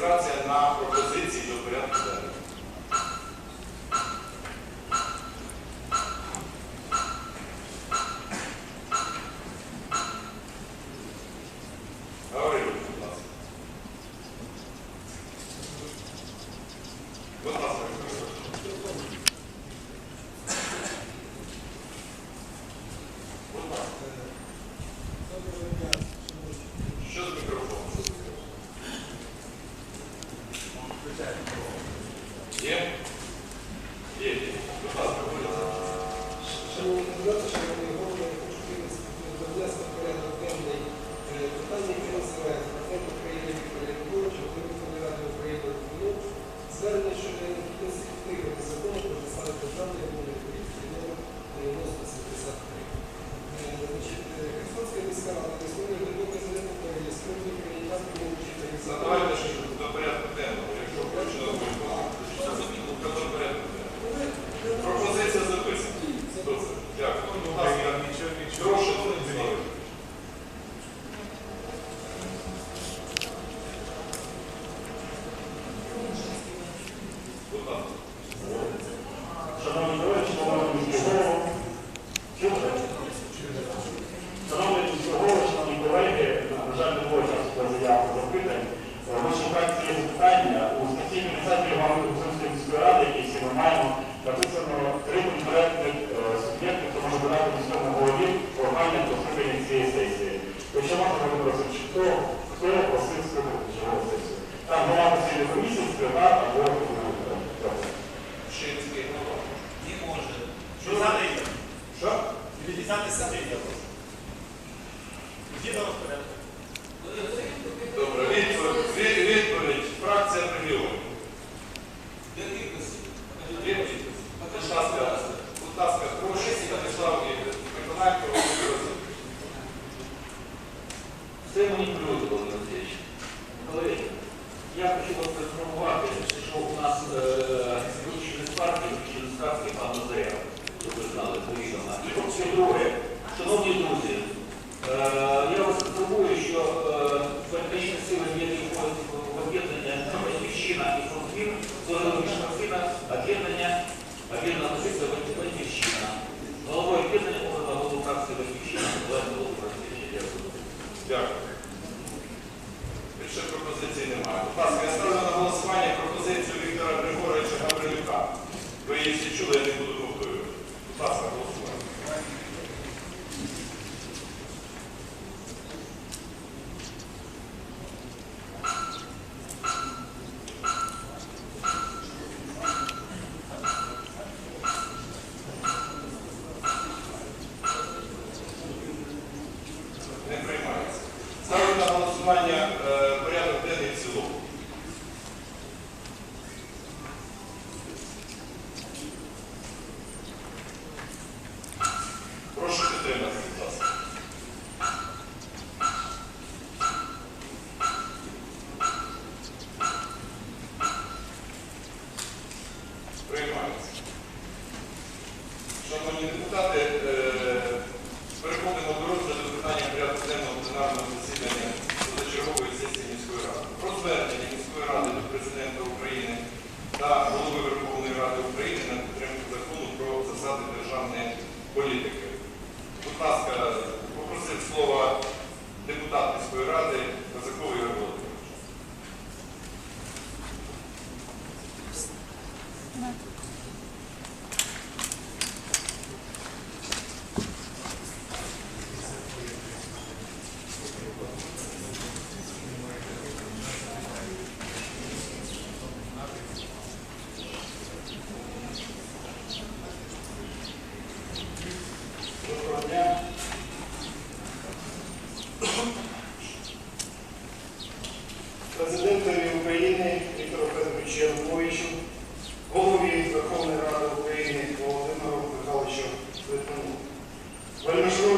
реєстрація на пропозиції до порядку.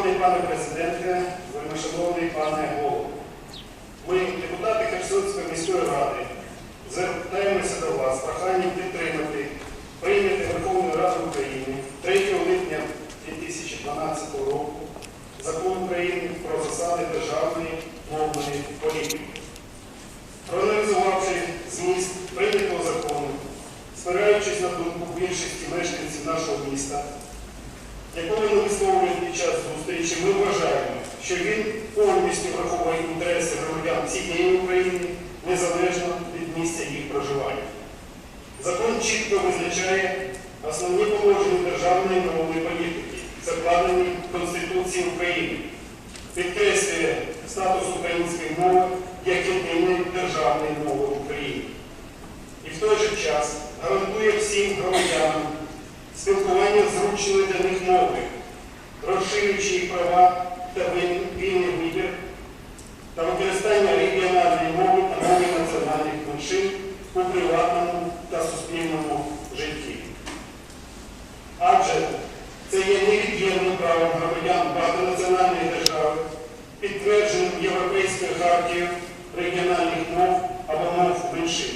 Шановний пане президенте, вельмишановний пане голову, ми, депутати Херсонської міської ради, звертаємося до вас з проханням підтримати, прийняти Верховною Раду України 3 липня 2012 року закон України про засади державної мовної політики. Проаналізувавши зміст прийнятого закону, спираючись на думку більшості мешканців нашого міста якого ми висловлюємо під час зустрічі, ми вважаємо, що він повністю враховує інтереси громадян всієї України незалежно від місця їх проживання. Закон чітко визначає основні положення державної мовної політики, закладені в Конституції України, підкреслює статус української мови як єдиної державної мови в Україні. І в той же час гарантує всім громадянам спілкування зручною для них мовою, розширюючи їх права та вільний вибір та використання регіональної мови та мови національних меншин у приватному та суспільному житті. Адже це є невід'ємним правом громадян багатонаціональної держави, підтвердженим Європейською хартією регіональних мов або мов меншин,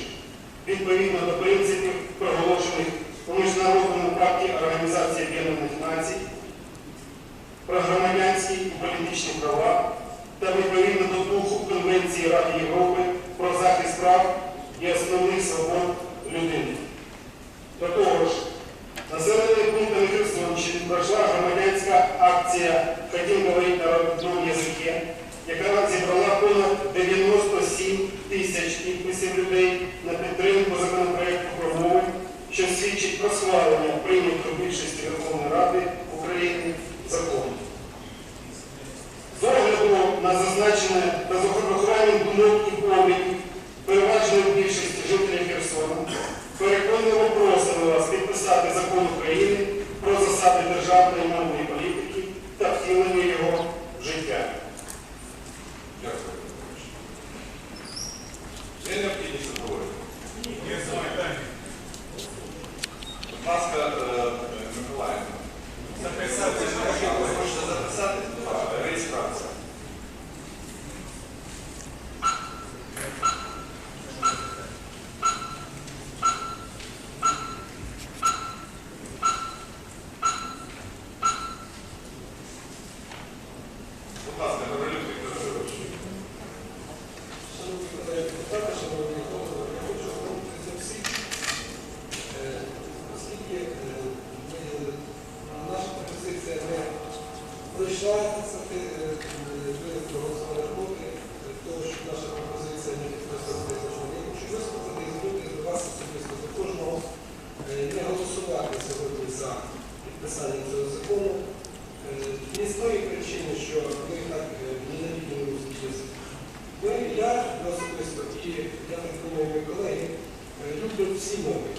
відповідно до принципів, проголошених у Міжнародному пакті Організації Об'єднаних Націй про громадянські і політичні права та відповідно до духу Конвенції Ради Європи про захист прав і основних свобод людини. До того ж, населеними пунктами Херсонщини пройшла громадянська акція «Хотим говорить на родном языке», яка зібрала понад 97 тисяч підписів людей на підтримку законопроекту про мови, що свідчить про схвалення прийнятого більшості Верховної Ради України закону. З огляду на зазначене та з урахуванням думок і поглядів переважної більшості жителів Херсона, переконливо просимо вас підписати закон України про засади державної мовної політики та втілення його в життя. Дякую. Є необхідність обговорення? Є запитання. Будь ласка, е, Миколаївна. Записати Якщо ви хочете записати, то реєстрація. Будь ласка, Добролюб Віктор Григорович. Шановні колеги депутати, шановні голови, я хочу звернутися до всіх, е, оскільки е, ми- наша пропозиція не пройшла це е, ви проголосували проти е, того, щоб наша пропозиція не підписувалася. Я хочу виступити і звернутися до вас особисто до кожного е, не голосувати сьогодні за підписання цього закону. Е, Не з тої причини, що ми так е, ненавидимо русський язик. Ми, я особисто і я так думаю, мої колеги е, люблять всі мови.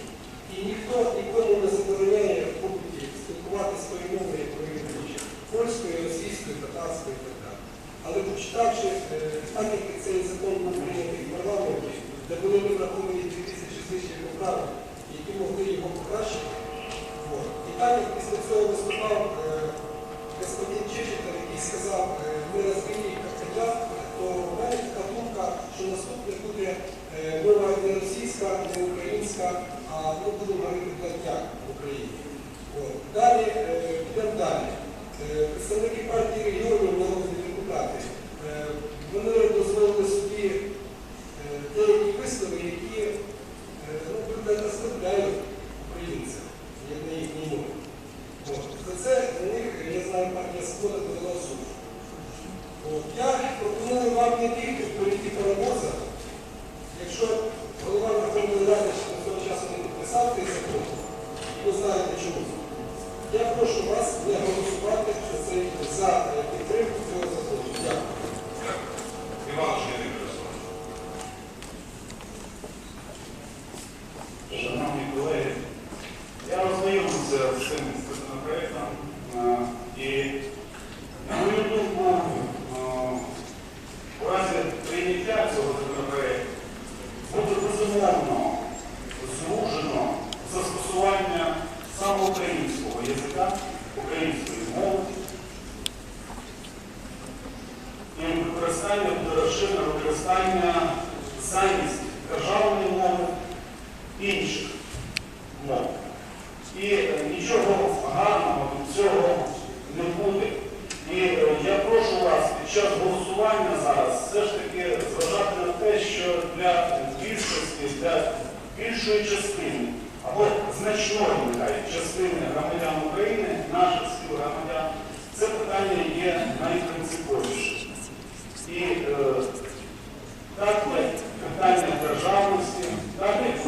І ніхто нікому не забороняє в побуті спілкуватися тою мовою, якою він хоче. Польською, російською, татарською і так далі. Але почитавши, е, так як цей закон був прийнятий в парламенті, де були враховані 2000 з лишніх поправок, які могли його покращити. І так як після цього виступав е, господин Чечетов, який сказав, е, ми розбили як то в мене така думка, що наступне буде мова не російська, не українська, а ми будемо говорити платняк в Україні. Далі підемо далі. Представники партії регіонів, народні депутати, 呃，我们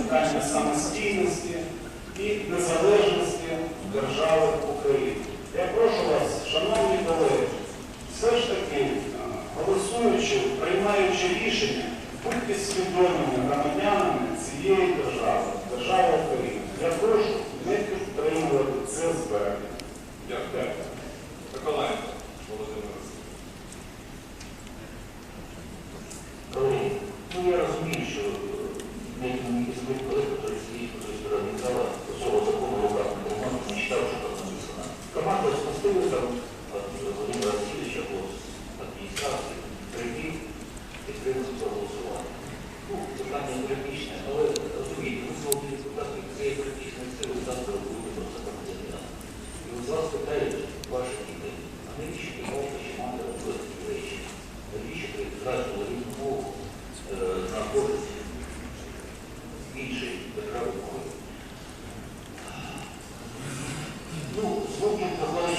питання самостійності і незалежності держави України. Я прошу вас, шановні колеги, все ж таки е, голосуючи, приймаючи рішення, будьте свідомими громадянами цієї.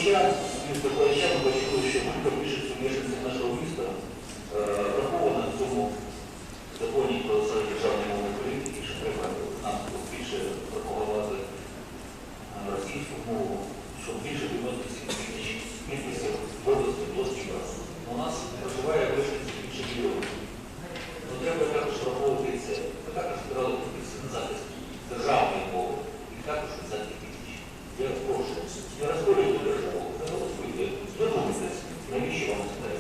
Докладача, місто докладача ми бачили, що група більших сумішанців нашого міста врахована в цьому законі про державні мови політики, що треба нам більше пропагувати російську мову, щоб більше 97 тисяч підписів в області плоских раз. У нас проживає мешканців більше мільйонів. Ну, треба також враховувати це. Ми також збирали підписи на захист державної мови і також за тисяч. Я прошу, не розколюйте державу, не голосуйте, задумайтесь, навіщо вам це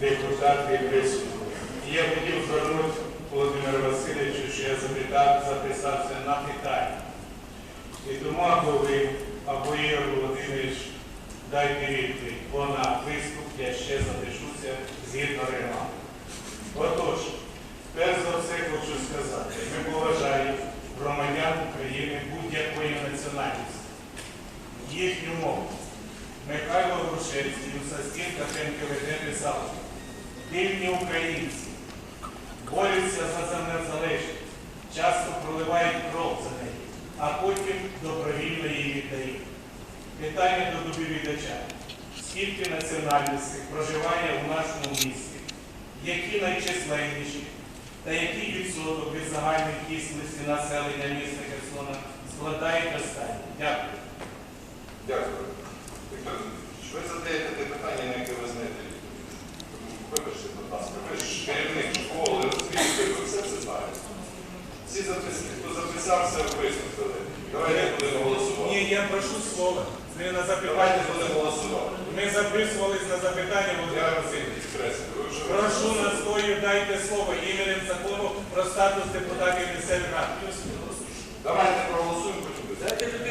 Депутати присутні. Я хотів звернути Володимиру Васильовичу, що я запитав, записався на питання. І тому або ви, або Ігор Володимирович, дайте відповідь, бо на виступ я ще запишуся згідно регламенту. Отож, перш за все хочу сказати, ми поважаємо громадян України будь-якої національності, їхню мову. Михайло Грушевський у застінках НКВД писав, дивні українці, борються за незалежність, часто проливають кров за неї, а потім добровільно її віддають. Питання до доповідача. Скільки національностей проживає у нашому місті, які найчисленніші та який відсоток від загальної кількості населення міста Херсона складають останні? Дякую. Дякую. Віктор ви задаєте те питання, на яке ви знаєте. Вибачте, будь ласка, ви ж керівник школи, освіти, ви все це знаєте. Всі записки, хто записався, виступили. Давайте будемо голосувати. Ні, я прошу слова. Не на Давайте запитання. будемо голосувати. Ми записувались на запитання Я Володимира вас Васильовича. підкреслюю. Ви вже Прошу настою, дайте слово іменем закону про статус депутатів місцевих рад. Давайте проголосуємо, потім.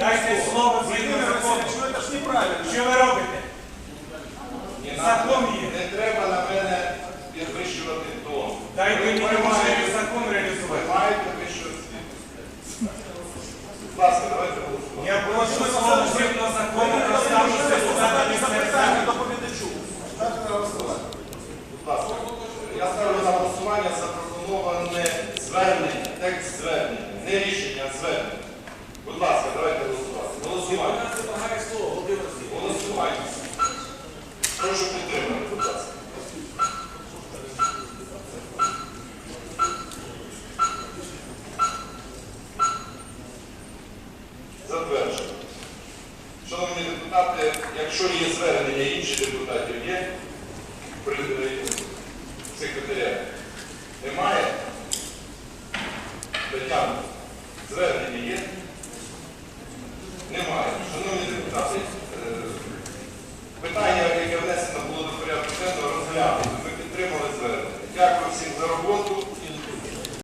Дайте слово згідно закону. це ж неправильно. Що ви робите? Ні, Закон є. Не треба на мене підвищувати тон. Дайте мені можливість закон реалізувати. маєте вищувати. Будь ласка, давайте голосувати. Я прошу слово згідно закону про статус депутата місцевих рад. Будь ласка, я ставлю на голосування запропоноване звернення, текст звернення, не рішення, а звернення. Будь ласка, давайте голосувати. Голосування. Голосування. Прошу підтримати, будь